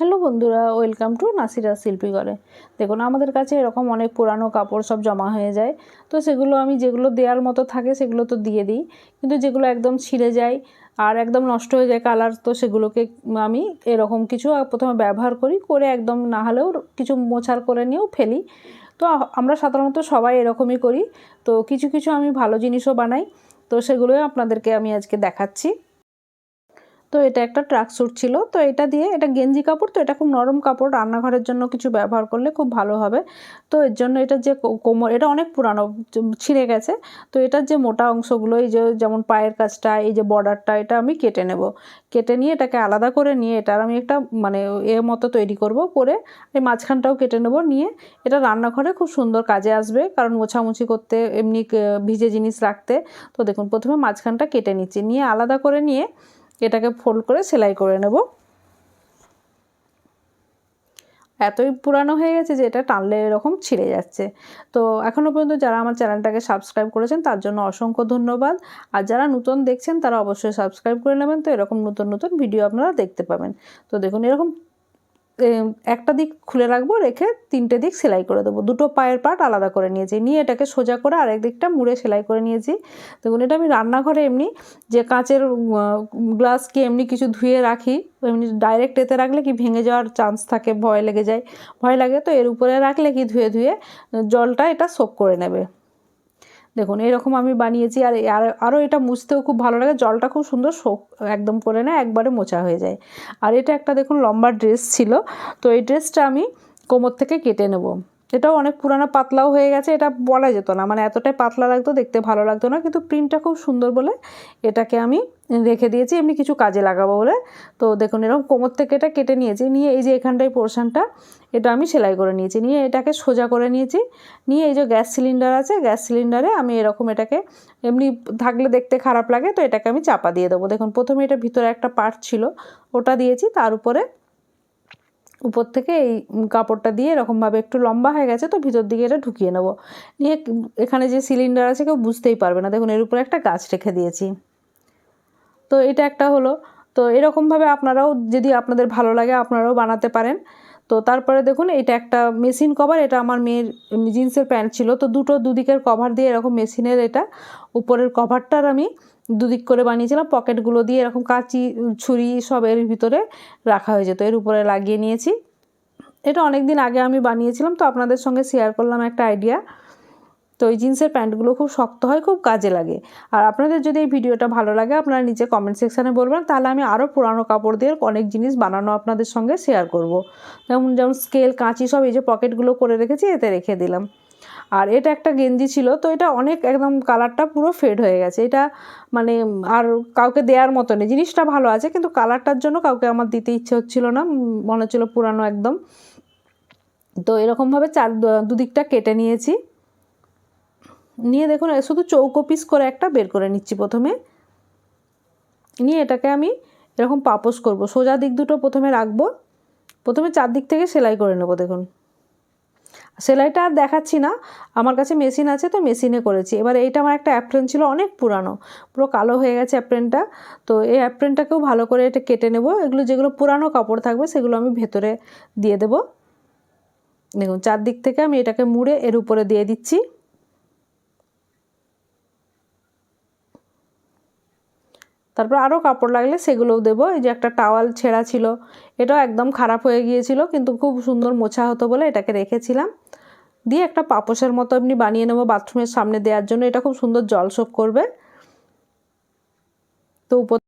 Hello বন্ধুরা, welcome to Nasira শিল্পী ঘরে। দেখুন, আমাদের কাছে এরকম অনেক পুরানো কাপড় সব জমা হয়ে যায়। তো সেগুলো আমি যেগুলো দেওয়ার মতো থাকে সেগুলো তো দিয়ে দিই। কিন্তু যেগুলো একদম ছিঁড়ে যায় আর একদম নষ্ট হয়ে যায় কালার, তো সেগুলোকে আমি এরকম কিছু প্রথমে ব্যবহার করি, করে একদম না হলেও কিছু মোছার করে নিয়েও ফেলি। তো আমরা সাধারণত সবাই এরকমই করি। তো কিছু কিছু আমি ভালো জিনিসও বানাই। তো সেগুলোই আপনাদেরকে আমি আজকে দেখাচ্ছি। তো এটা একটা ট্রাক স্যুট ছিল। তো এটা দিয়ে এটা গেঞ্জি কাপড়, তো এটা খুব নরম কাপড়। রান্নাঘরের জন্য কিছু ব্যবহার করলে খুব ভালো হবে। তো এর জন্য এটা যে কোমর, এটা অনেক পুরানো ছিঁড়ে গেছে। তো এটার যে মোটা অংশগুলো, এই যে যেমন পায়ের কাজটা, এই যে বর্ডারটা, এটা আমি কেটে নেব। কেটে নিয়ে এটাকে আলাদা করে নিয়ে এটার আমি একটা মানে এ মতো তৈরি করব করে এই মাঝখানটাও কেটে নেব নিয়ে। এটা রান্নাঘরে খুব সুন্দর কাজে আসবে, কারণ মোছামুছি করতে এমনি ভিজে জিনিস রাখতে। তো দেখুন, প্রথমে মাঝখানটা কেটে নিচ্ছি। নিয়ে আলাদা করে নিয়ে এটাকে ফোল্ড করে সেলাই করে নেব। এতই পুরানো হয়ে গেছে যে এটা টানলে এরকম ছিঁড়ে যাচ্ছে। তো এখনও পর্যন্ত যারা আমার চ্যানেলটাকে সাবস্ক্রাইব করেছেন, তার জন্য অসংখ্য ধন্যবাদ। আর যারা নতুন দেখছেন, তারা অবশ্যই সাবস্ক্রাইব করে নেবেন। তো এরকম নতুন নতুন ভিডিও আপনারা দেখতে পাবেন। তো দেখুন, এরকম একটা দিক খুলে রাখব, রেখে তিনটে দিক সেলাই করে দেবো। দুটো পায়ের পার্ট আলাদা করে নিয়েছি। নিয়ে এটাকে সোজা করে আরেক দিকটা মুড়ে সেলাই করে নিয়েছি। দেখুন, এটা আমি রান্নাঘরে এমনি যে কাঁচের গ্লাসকে এমনি কিছু ধুয়ে রাখি, এমনি ডাইরেক্ট এতে রাখলে কি ভেঙে যাওয়ার চান্স থাকে, ভয় লেগে যায়। ভয় লাগে তো এর উপরে রাখলে কি ধুয়ে ধুয়ে জলটা এটা সোপ করে নেবে। দেখুন, এরকম আমি বানিয়েছি আর আরও এটা মুছতেও খুব ভালো লাগে। জলটা খুব সুন্দর শোক একদম করে না একবারে মোছা হয়ে যায়। আর এটা একটা দেখুন লম্বা ড্রেস ছিল, তো এই ড্রেসটা আমি কোমর থেকে কেটে নেব। এটাও অনেক পুরানো, পাতলাও হয়ে গেছে, এটা বলা যেত না। মানে এতটাই পাতলা লাগতো, দেখতে ভালো লাগতো না, কিন্তু প্রিন্টটা খুব সুন্দর বলে এটাকে আমি রেখে দিয়েছি, এমনি কিছু কাজে লাগাবো বলে। তো দেখুন, এরকম কোমর থেকে এটা কেটে নিয়েছি, নিয়ে এই যে এখানটায় পোর্শনটা, এটা আমি সেলাই করে নিয়েছি, নিয়ে এটাকে সোজা করে নিয়েছি। নিয়ে এই যে গ্যাস সিলিন্ডার আছে, গ্যাস সিলিন্ডারে আমি এরকম এটাকে, এমনি থাকলে দেখতে খারাপ লাগে, তো এটাকে আমি চাপা দিয়ে দেবো। দেখুন, প্রথমে এটা ভিতরে একটা পার্ট ছিল, ওটা দিয়েছি, তার উপরে উপর থেকে এই কাপড়টা দিয়ে এরকমভাবে একটু লম্বা হয়ে গেছে, তো ভিতর দিকে এটা ঢুকিয়ে নেব। নিয়ে এখানে যে সিলিন্ডার আছে, কেউ বুঝতেই পারবে না। দেখুন, এর উপরে একটা গাছ রেখে দিয়েছি। তো এটা একটা হলো। তো এরকমভাবে আপনারাও যদি আপনাদের ভালো লাগে আপনারাও বানাতে পারেন। তো তারপরে দেখুন, এটা একটা মেশিন কভার এটা আমার মেয়ের জিন্সের প্যান্ট ছিল। তো দুটো দুদিকের কভার দিয়ে এরকম মেশিনের এটা উপরের কভারটার আমি দুদিক করে বানিয়েছিলাম। পকেটগুলো দিয়ে এরকম কাঁচি, ছুরি সব এর ভিতরে রাখা হয়ে যেত, এর উপরে লাগিয়ে নিয়েছি। এটা অনেক দিন আগে আমি বানিয়েছিলাম। তো আপনাদের সঙ্গে শেয়ার করলাম একটা আইডিয়া তো এই জিন্সের প্যান্টগুলো খুব শক্ত হয়, খুব কাজে লাগে। আর আপনাদের যদি এই ভিডিওটা ভালো লাগে, আপনারা নিচে কমেন্ট সেকশানে বলবেন, তাহলে আমি আরও পুরানো কাপড় দিয়ে অনেক জিনিস বানানো আপনাদের সঙ্গে শেয়ার করব। যেমন যেমন স্কেল কাঁচি, সব এই যে পকেটগুলো করে রেখেছি, এতে রেখে দিলাম। আর এটা একটা গেঞ্জি ছিল, তো এটা অনেক একদম কালারটা পুরো ফেড হয়ে গেছে। এটা মানে আর কাউকে দেওয়ার মতো নেই। জিনিসটা ভালো আছে, কিন্তু কালারটার জন্য কাউকে আমার দিতে ইচ্ছে হচ্ছিল না মনে হচ্ছিল পুরানো একদম। তো এরকমভাবে চার দুদিকটা কেটে নিয়েছি। নিয়ে দেখুন শুধু চৌকো পিস করে একটা বের করে নিচ্ছি প্রথমে। নিয়ে এটাকে আমি এরকম পাপোস করব। সোজা দিক দুটো প্রথমে রাখব। প্রথমে চারদিক থেকে সেলাই করে নেব, দেখুন। সেলাইটা আর দেখাচ্ছি না। আমার কাছে মেশিন আছে, তো মেশিনে করেছি। এবার এইটা আমার একটা অ্যাপ্রেন ছিল, অনেক পুরানো। পুরো কালো হয়ে গেছে অ্যাপ্রেনটা তো এই অ্যাপ্রেনটাকেও ভালো করে এটা কেটে নেব। এগুলো যেগুলো পুরানো কাপড় থাকবে, সেগুলো আমি ভেতরে দিয়ে দেব। দেখুন, চারদিক থেকে আমি এটাকে মুড়ে এর উপরে দিয়ে দিচ্ছি। তারপর আরও কাপড় লাগলে সেগুলোও দেবো। এই যে একটা টাওয়াল ছেঁড়া ছিল, এটাও একদম খারাপ হয়ে গিয়েছিল, কিন্তু খুব সুন্দর মোছা হতো বলে এটাকে রেখেছিলাম। দিয়ে একটা পাপোশের মতো এমনি বানিয়ে নেব বাথরুমের সামনে দেওয়ার জন্য, এটা খুব সুন্দর জল শোক করবে। তো উপর